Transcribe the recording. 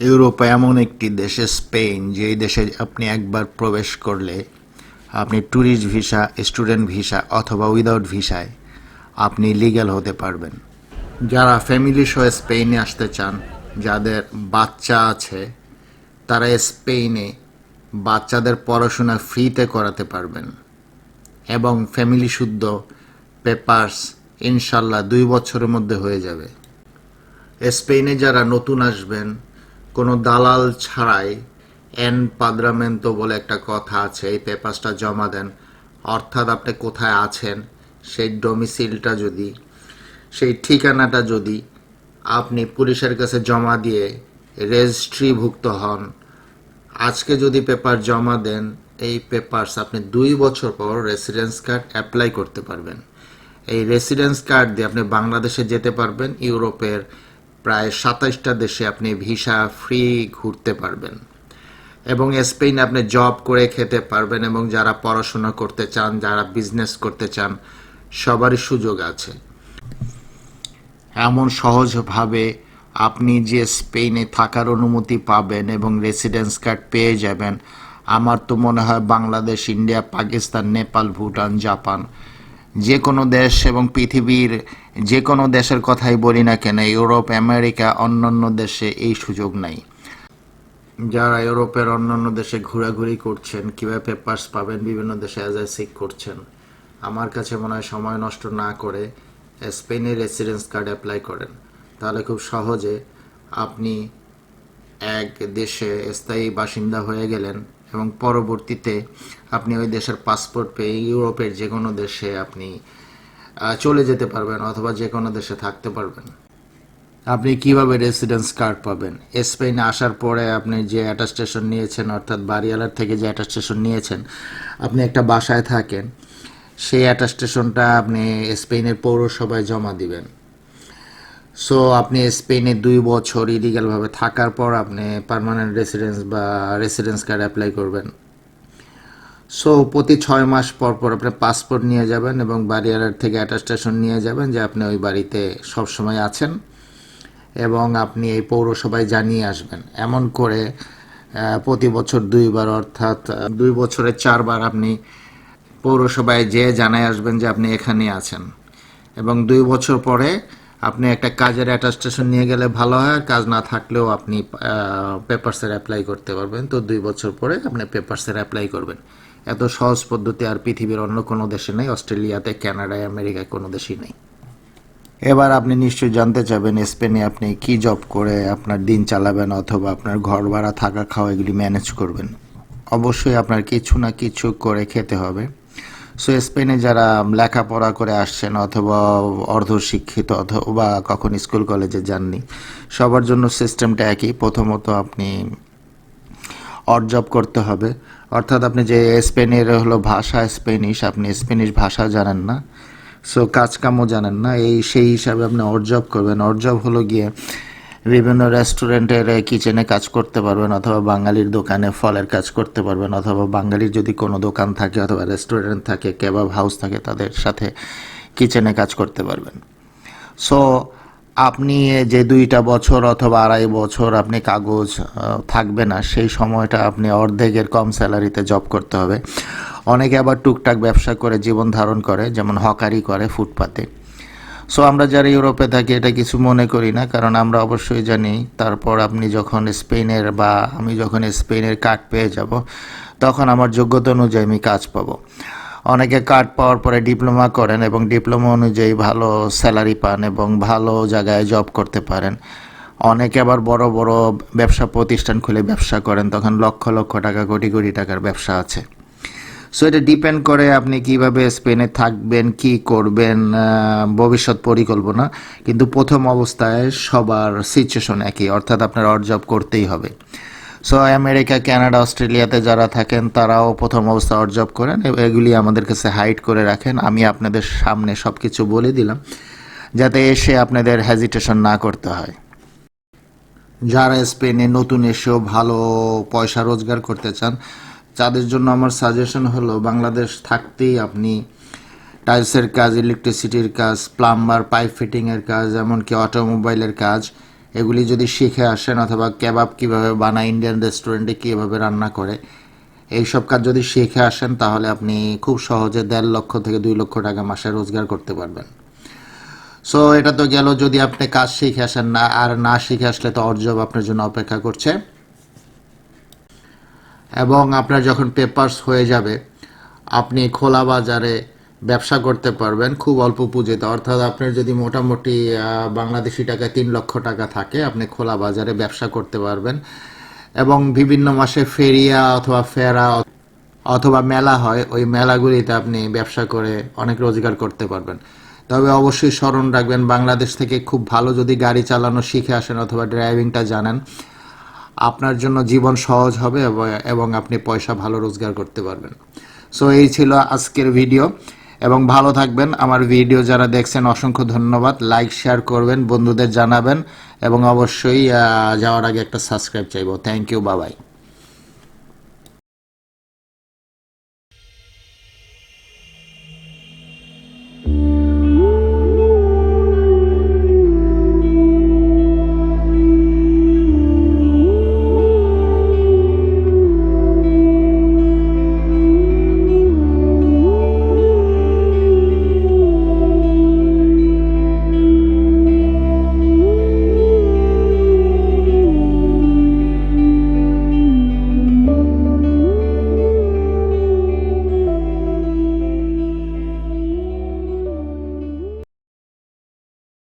ইউরোপে এমন একটি দেশে স্পেন, যেই দেশে আপনি একবার প্রবেশ করলে আপনি ট্যুরিস্ট ভিসা স্টুডেন্ট ভিসা অথবা উইদাউট ভিসায় আপনি লিগ্যাল হতে পারবেন। যারা ফ্যামিলি সহ স্পেনে আসতে চান, যাদের বাচ্চা আছে, তারা স্পেনে বাচ্চাদের পড়াশোনা ফ্রিতে করাতে পারবেন। এবং ফ্যামিলি শুদ্ধ পেপার্স ইনশাল্লাহ দুই বছরের মধ্যে হয়ে যাবে। স্পেনে যারা নতুন আসবেন কোনো দালাল ছাড়াই এন পাদ্রামেন্তো বলে একটা কথা আছে, এই পেপারসটা জমা দেন। অর্থাৎ আপনি কোথায় আছেন, সেই ডোমিসিলটা যদি, সেই ঠিকানাটা যদি আপনি পুলিশের কাছে জমা দিয়ে রেজিস্ট্রিভুক্ত হন, আজকে যদি পেপার জমা দেন, এই পেপারস আপনি দুই বছর পর রেসিডেন্স কার্ড অ্যাপ্লাই করতে পারবেন। এই রেসিডেন্স কার্ড দিয়ে আপনি বাংলাদেশে যেতে পারবেন, ইউরোপের প্রায় সাতাইশটা দেশে আপনি ভিসা ফ্রি ঘুরতে পারবেন। এবং স্পেনে আপনি জব করে খেতে পারবেন এবং যারা পড়াশোনা করতে চান, যারা বিজনেস করতে চান, সবারই সুযোগ আছে। এমন সহজভাবে আপনি যে স্পেনে থাকার অনুমতি পাবেন এবং রেসিডেন্স কার্ড পেয়ে যাবেন, আমার তো মনে হয় বাংলাদেশ, ইন্ডিয়া, পাকিস্তান, নেপাল, ভুটান, জাপান যে কোনো দেশ এবং পৃথিবীর যে কোনো দেশের কথাই বলি না কেন, ইউরোপ, আমেরিকা, অন্যান্য দেশে এই সুযোগ নাই। যারা ইউরোপের অন্যান্য দেশে ঘোরাঘুরি করছেন, কীভাবে পেপার্স পাবেন, বিভিন্ন দেশে অ্যাজ আই সিক করছেন, আমার কাছে মনে হয় সময় নষ্ট না করে স্পেনের রেসিডেন্স কার্ড অ্যাপ্লাই করেন। তাহলে খুব সহজে আপনি এক দেশে স্থায়ী বাসিন্দা হয়ে গেলেন এবং পরবর্তীতে আপনি ওই দেশের পাসপোর্ট পেয়ে ইউরোপের যে কোনো দেশে আপনি চলে যেতে পারবেন অথবা যে কোনো দেশে থাকতে পারবেন। আপনি কীভাবে রেসিডেন্স কার্ড পাবেন? স্পেনে আসার পরে আপনি যে অ্যাটাস্টেশন নিয়েছেন, অর্থাৎ বাড়িওয়ালার থেকে যে অ্যাটাস্টেশন নিয়েছেন, আপনি একটা বাসায় থাকেন, সেই অ্যাটাস্টেশনটা আপনি স্পেনের পৌরসভায় জমা দিবেন। সো আপনি স্পেনে দুই বছর ইলিগালভাবে থাকার পর আপনি পার্মানেন্ট রেসিডেন্স বা রেসিডেন্স কার্ড অ্যাপ্লাই করবেন। সো প্রতি ছয় মাস পর পর আপনি পাসপোর্ট নিয়ে যাবেন এবং বাড়িওয়ালার থেকে অ্যাটাস্টেশন নিয়ে যাবেন যে আপনি ওই বাড়িতে সবসময় আছেন এবং আপনি এই পৌরসভায় জানিয়ে আসবেন। এমন করে প্রতি বছর দুইবার অর্থাৎ দুই বছরে চারবার আপনি পৌরসভায় যেয়ে জানায় আসবেন যে আপনি এখানে আছেন। এবং দুই বছর পরে আপনি একটা কাজের অ্যাটাস্টেশন নিয়ে গেলে ভালো হয় কাজ না থাকলেও আপনি পেপারসের অ্যাপ্লাই করতে পারবেন। তো দুই বছর পরে আপনি পেপারসের অ্যাপ্লাই করবেন। এত সহজ পদ্ধতি আর পৃথিবীর অন্য কোনো দেশে নেই, অস্ট্রেলিয়াতে, কানাডায়, আমেরিকায় কোনো দেশেই নেই। এবার আপনি নিশ্চয়ই জানতে চাবেন স্পেনে আপনি কি জব করে আপনার দিন চালাবেন, অথবা আপনার ঘর ভাড়া, থাকা, খাওয়া এগুলি ম্যানেজ করবেন। অবশ্যই আপনার কিছু না কিছু করে খেতে হবে। সো স্পেনে যারা লেখাপড়া করে আসছেন অথবা অর্ধশিক্ষিত অথবা কখন স্কুল কলেজে যাননি, সবার জন্য সিস্টেমটা একই। প্রথমত আপনি অড জব করতে হবে। অর্থাৎ আপনি যে স্পেনের হলো ভাষা, স্পেনিশ, আপনি স্পেনিশ ভাষা জানেন না। সো কাজকামও জানেন না। এই সেই হিসাবে আপনি অড জব করবেন। অড জব হলো গিয়ে বিভিন্ন রেস্টুরেন্টের কিচেনে কাজ করতে পারবেন অথবা বাঙালির দোকানে ফলের কাজ করতে পারবেন অথবা বাঙালির যদি কোনো দোকান থাকে অথবা রেস্টুরেন্ট থাকে কেবাব হাউস থাকে, তাদের সাথে কিচেনে কাজ করতে পারবেন। সো আপনি যে দুইটা বছর অথবা আড়াই বছর আপনি কাগজ থাকবে না, সেই সময়টা আপনি অর্ধেকের কম স্যালারিতে জব করতে হবে। অনেকে আবার টুকটাক ব্যবসা করে, জীবন ধারণ করে, যেমন হকারি করে, ফুটপাতে। সো আমরা যারা ইউরোপে থাকি, এটা কিছু মনে করি না, কারণ আমরা অবশ্যই জানি, তারপর আপনি যখন স্পেনের বা আমি যখন স্পেনের কার্ড পেয়ে যাব, তখন আমার যোগ্যতা অনুযায়ী আমি কাজ পাবো। অনেকে কার্ড পাওয়ার পরে ডিপ্লোমা করেন এবং ডিপ্লোমা অনুযায়ী ভালো স্যালারি পান এবং ভালো জায়গায় জব করতে পারেন। অনেকে আবার বড় বড় ব্যবসা প্রতিষ্ঠান খুলে ব্যবসা করেন, তখন লক্ষ লক্ষ টাকা, কোটি কোটি টাকার ব্যবসা আছে। সো এটা ডিপেন্ড করে আপনি কীভাবে স্পেনে থাকবেন, কি করবেন ভবিষ্যৎ পরিকল্পনা। কিন্তু প্রথম অবস্থায় সবার সিচুয়েশন একই, অর্থাৎ আপনার অড জব করতেই হবে। সো আমেরিকা, কানাডা, অস্ট্রেলিয়াতে যারা থাকেন, তারাও প্রথম অবস্থা অড জব করেন এগুলি আমাদের কাছে হাইড করে রাখেন। আমি আপনাদের সামনে সব কিছু বলে দিলাম, যাতে এসে আপনাদের হ্যাজিটেশন না করতে হয়। যারা স্পেনে নতুন এসেও ভালো পয়সা রোজগার করতে চান তাদের জন্য আমার সাজেশন হলো বাংলাদেশ থাকতেই আপনি টাইলসের কাজ ইলেকট্রিসিটির কাজ প্লাম্বার পাইপ ফিটিংয়ের কাজ, এমনকি অটোমোবাইলের কাজ, এগুলি যদি শিখে আসেন অথবা কেবাব কীভাবে বানায় ইন্ডিয়ান রেস্টুরেন্টে কীভাবে রান্না করে, এইসব কাজ যদি শিখে আসেন তাহলে আপনি খুব সহজে দেড় লক্ষ থেকে দুই লক্ষ টাকা মাসে রোজগার করতে পারবেন। সো এটা তো গেল, যদি আপনি কাজ শিখে আসেন, না, আর না শিখে আসলে তো অর্জব আপনার জন্য অপেক্ষা করছে। এবং আপনার যখন পেপারস হয়ে যাবে, আপনি খোলা বাজারে ব্যবসা করতে পারবেন খুব অল্প পুঁজিতে। অর্থাৎ আপনার যদি মোটামুটি বাংলাদেশি টাকায় তিন লক্ষ টাকা থাকে, আপনি খোলা বাজারে ব্যবসা করতে পারবেন। এবং বিভিন্ন মাসে ফেরিয়া অথবা ফেরা অথবা মেলা হয়, ওই মেলাগুলিতে আপনি ব্যবসা করে অনেক রোজগার করতে পারবেন। তবে অবশ্যই স্মরণ রাখবেন, বাংলাদেশ থেকে খুব ভালো যদি গাড়ি চালানো শিখে আসেন অথবা ড্রাইভিংটা জানেন আপনার জন্য জীবন সহজ হবে এবং- আপনি পয়সা ভালো রোজগার করতে পারবেন। সো এই ছিল আজকের ভিডিও এবং ভালো থাকবেন। আমার ভিডিও যারা দেখছেন, অসংখ্য ধন্যবাদ। লাইক শেয়ার করবেন, বন্ধুদের জানাবেন। এবং অবশ্যই যাওয়ার আগে একটা সাবস্ক্রাইব চাইব। থ্যাংক ইউ বাবাই